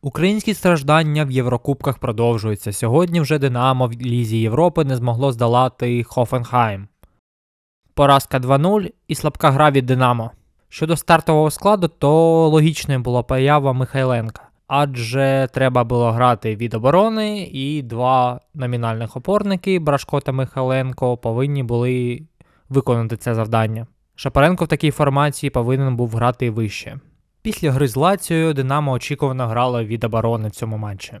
Українські страждання в Єврокубках продовжуються. Сьогодні вже Динамо в Лізі Європи не змогло здолати Хофенхайм. Поразка 2-0 і слабка гра від Динамо. Щодо стартового складу, то логічною була поява Михайленка, адже треба було грати від оборони, і два номінальних опорники Брашко та Михайленко повинні були виконати це завдання. Шапаренко в такій формації повинен був грати вище. Після гри з Лацією Динамо очікувано грало від оборони в цьому матчі.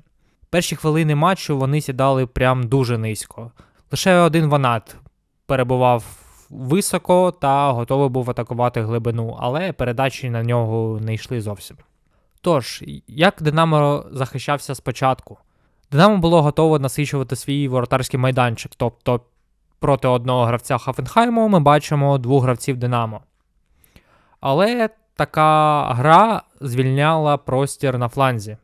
Перші хвилини матчу вони сідали прям дуже низько. Лише один Ванат перебував високо та готовий був атакувати глибину, але передачі на нього не йшли зовсім. Тож, як Динамо захищався спочатку? Динамо було готово насичувати свій воротарський майданчик, тобто проти одного гравця Хафенхайму ми бачимо двох гравців Динамо. Але така гра звільняла простір на фланзі.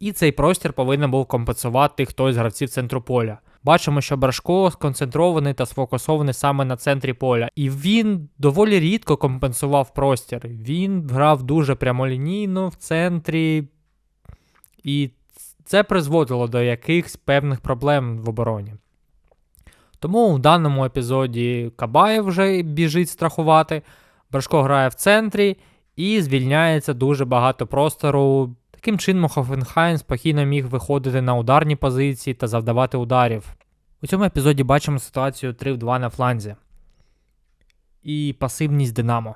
І цей простір повинен був компенсувати хтось з гравців центру поля. Бачимо, що Брашко сконцентрований та сфокусований саме на центрі поля. І він доволі рідко компенсував простір. Він грав дуже прямолінійно в центрі, і це призводило до якихось певних проблем в обороні. Тому в даному епізоді Кабаєв вже біжить страхувати. Брашко грає в центрі і звільняється дуже багато простору. Таким чином, Хофенхайм спокійно міг виходити на ударні позиції та завдавати ударів. У цьому епізоді бачимо ситуацію 3 в 2 на фланзі. І пасивність Динамо.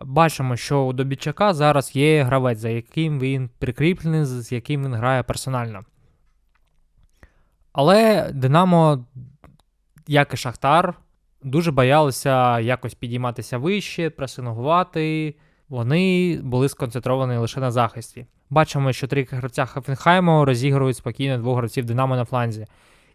Бачимо, що у Добічака зараз є гравець, за яким він прикріплений, з яким він грає персонально. Але Динамо, як і Шахтар, дуже боялися якось підійматися вище, пресингувати. Вони були сконцентровані лише на захисті. Бачимо, що три гравця Хафенхайму розігрують спокійно двох гравців Динамо на фланзі.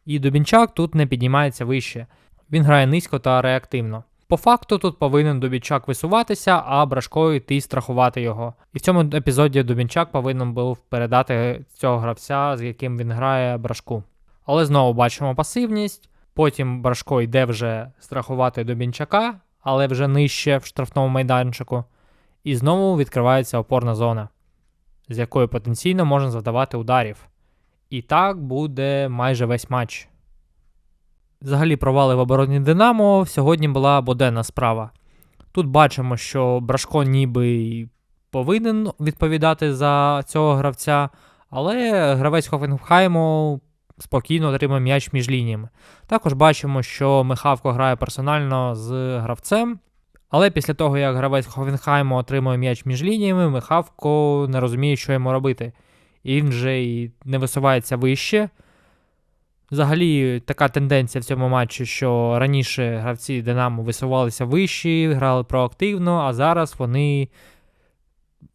І Дубінчак тут не піднімається вище. Він грає низько та реактивно. По факту тут повинен Дубінчак висуватися, а Брашко йти страхувати його. І в цьому епізоді Дубінчак повинен був передати цього гравця, з яким він грає Брашку. Але знову бачимо пасивність. Потім Брашко йде вже страхувати Дубінчака, але вже нижче в штрафному майданчику. І знову відкривається опорна зона, з якої потенційно можна завдавати ударів. І так буде майже весь матч. Взагалі, провали в обороні Динамо сьогодні була буденна справа. Тут бачимо, що Брашко ніби повинен відповідати за цього гравця, але гравець Хофенхайму спокійно отримав м'яч між лініями. Також бачимо, що Михавко грає персонально з гравцем. Але після того, як гравець Хофенхайму отримує м'яч між лініями, Михавко не розуміє, що йому робити. І він вже і не висувається вище. Взагалі, така тенденція в цьому матчі, що раніше гравці Динамо висувалися вищі, грали проактивно, а зараз вони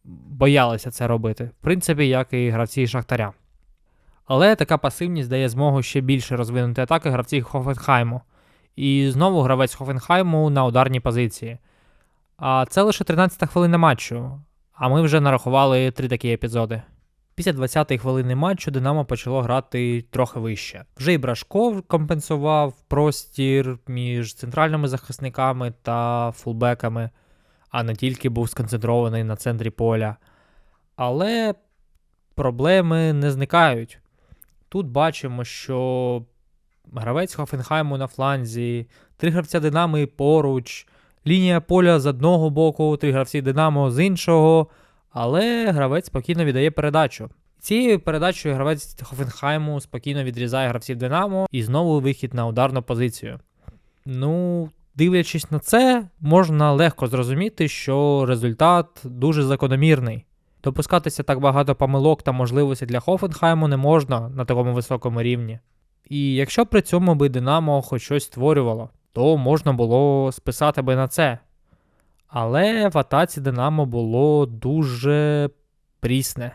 боялися це робити. В принципі, як і гравці Шахтаря. Але така пасивність дає змогу ще більше розвинути атаки гравців Хофенхайму. І знову гравець Хофенхайму на ударній позиції. А це лише 13-та хвилина матчу, а ми вже нарахували три такі епізоди. Після 20-ї хвилини матчу Динамо почало грати трохи вище. Вже і Брашков компенсував простір між центральними захисниками та фулбеками, а не тільки був сконцентрований на центрі поля. Але проблеми не зникають. Тут бачимо, що гравець Хофенхайму на фланзі, три гравця Динамо і поруч, лінія поля з одного боку, три гравці Динамо з іншого. Але гравець спокійно віддає передачу. Цією передачею гравець Хофенхайму спокійно відрізає гравців Динамо і знову вихід на ударну позицію. Ну, дивлячись на це, можна легко зрозуміти, що результат дуже закономірний. Допускатися так багато помилок та можливостей для Хофенхайму не можна на такому високому рівні. І якщо при цьому би Динамо хоч щось створювало, то можна було списати би на це. Але в атаці Динамо було дуже прісне.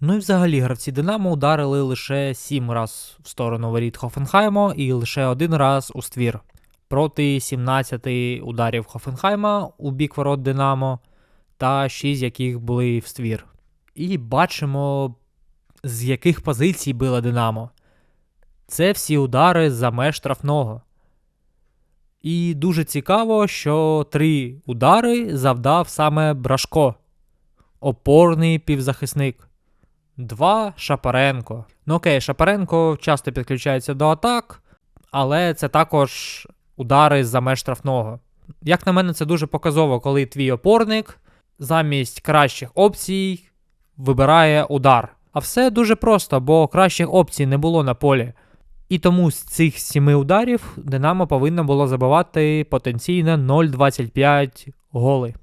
Ну і взагалі гравці Динамо ударили лише 7 раз в сторону воріт Хофенхайма і лише один раз у ствір. Проти 17 ударів Хофенхайма у бік ворот Динамо, та 6 яких були в ствір. І бачимо, з яких позицій била Динамо. Це всі удари за меж штрафного. І дуже цікаво, що три удари завдав саме Брашко, опорний півзахисник. 2 Шапаренко. Ну окей, Шапаренко часто підключається до атак, але це також удари за меж штрафного. Як на мене, це дуже показово, коли твій опорник замість кращих опцій вибирає удар. А все дуже просто, бо кращих опцій не було на полі. І тому з цих сіми ударів Динамо повинно було забивати потенційно 0,25 голи.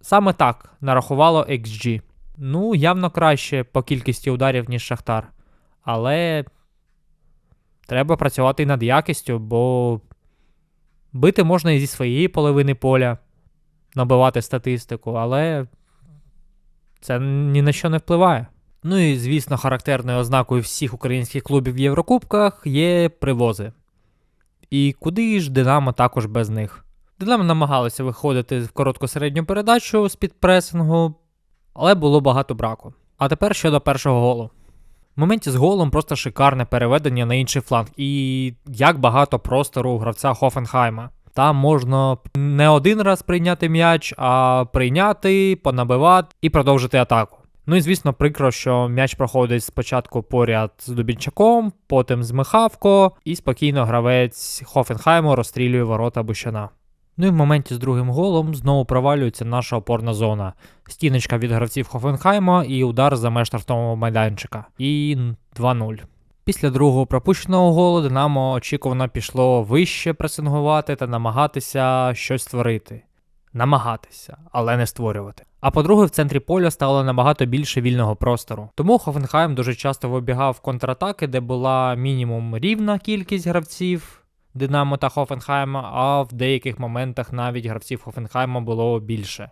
Саме так нарахувало XG. Ну, явно краще по кількості ударів, ніж Шахтар. Але треба працювати над якістю, бо бити можна і зі своєї половини поля, набивати статистику, але це ні на що не впливає. Ну і, звісно, характерною ознакою всіх українських клубів в Єврокубках є привози. І куди ж Динамо також без них. Динамо намагалося виходити в коротку середню передачу з під пресингу, але було багато браку. А тепер щодо першого голу. В моменті з голом просто шикарне переведення на інший фланг, і як багато простору у гравця Хофенхайма. Там можна не один раз прийняти м'яч, а прийняти, понабивати і продовжити атаку. Ну і звісно, прикро, що м'яч проходить спочатку поряд з Дубінчаком, потім з Михавко, і спокійно гравець Хофенхайму розстрілює ворота Бущана. Ну і в моменті з другим голом знову провалюється наша опорна зона. Стіночка від гравців Хофенхайма і удар за меж штрафного майданчика. І 2-0. Після другого пропущеного голу Динамо очікувано пішло вище пресингувати та намагатися щось створити. Намагатися, але не створювати. А по-друге, в центрі поля стало набагато більше вільного простору. Тому Хофенхайм дуже часто вибігав контратаки, де була мінімум рівна кількість гравців Динамо та Хофенхайма, а в деяких моментах навіть гравців Хофенхайма було більше.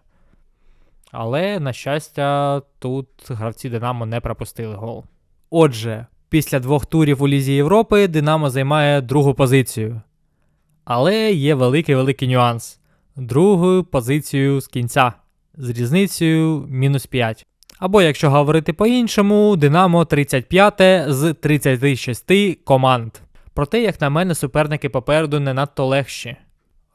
Але, на щастя, тут гравці Динамо не пропустили гол. Отже, після двох турів у Лізі Європи Динамо займає другу позицію. Але є великий-великий нюанс. Другу позицію з кінця з різницею мінус 5. Або, якщо говорити по-іншому, Динамо 35 з 36 команд. Проте, як на мене, суперники попереду не надто легші.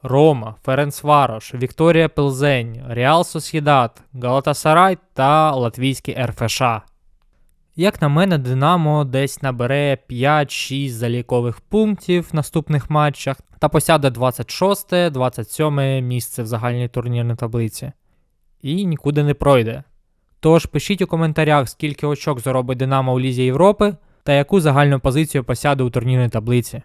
Рома, Ференцварош, Вікторія Пилзень, Реал Сосєдат, Галатасарай та Латвійський РФШ. Як на мене, Динамо десь набере 5-6 залікових пунктів в наступних матчах та посяде 26-27 місце в загальній турнірній таблиці. І нікуди не пройде. Тож пишіть у коментарях, скільки очок заробить Динамо у Лізі Європи та яку загальну позицію посяде у турнірній таблиці.